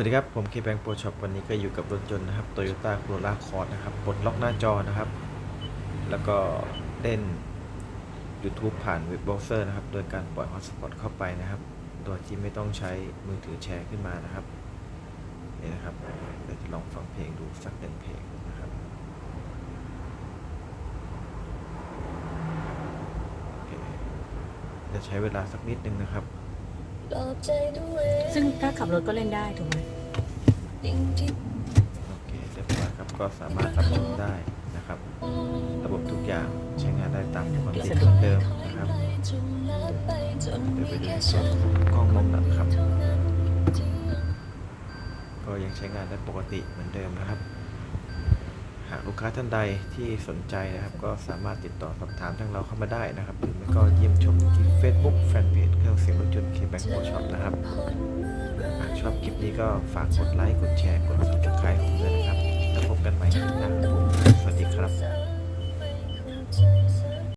วัสดีครับ ผมเคแบงโปรช็อปวันนี้ก็อยู่กับรถยนต์นะครับ Toyota Corolla Cross นะครับปลดล็อกหน้าจอนะครับ แล้วก็เล่น YouTube ผ่านเว็บเบราว์เซอร์นะครับ โดยการปล่อย Hotspot เข้าไปนะครับ โดยที่ไม่ต้องใช้มือถือแชร์ขึ้นมานะครับนี่นะครับเดี๋ยวจะลองฟังเพลงดูสักหนึ่งเพลงนะครับจะใช้เวลาสักนิดนึงนะครับ ซึ่งถ้าขับรถก็เล่นได้ถูกไหมโอเคเรียบร้อยครับก็สามารถรับชมได้นะครับ ระบบทุกอย่างใช้งานได้ตามปกติเหมือนเดิมนะครับเดี๋ยวไปดูในส่วนของกล้องมองนะครับ ก็ยังใช้งานได้ปกติเหมือนเดิมนะครับหากลูกค้าท่านใดที่สนใจนะครับ ก็สามารถติดต่อสอบถามทางเราเข้ามาได้นะครับหรือไม่ก็เยี่ยมชมที่ Facebook งโมชอปนะครับ ชอบคลิปนี้ก็ฝากกดไลค์ กดแชร์ กด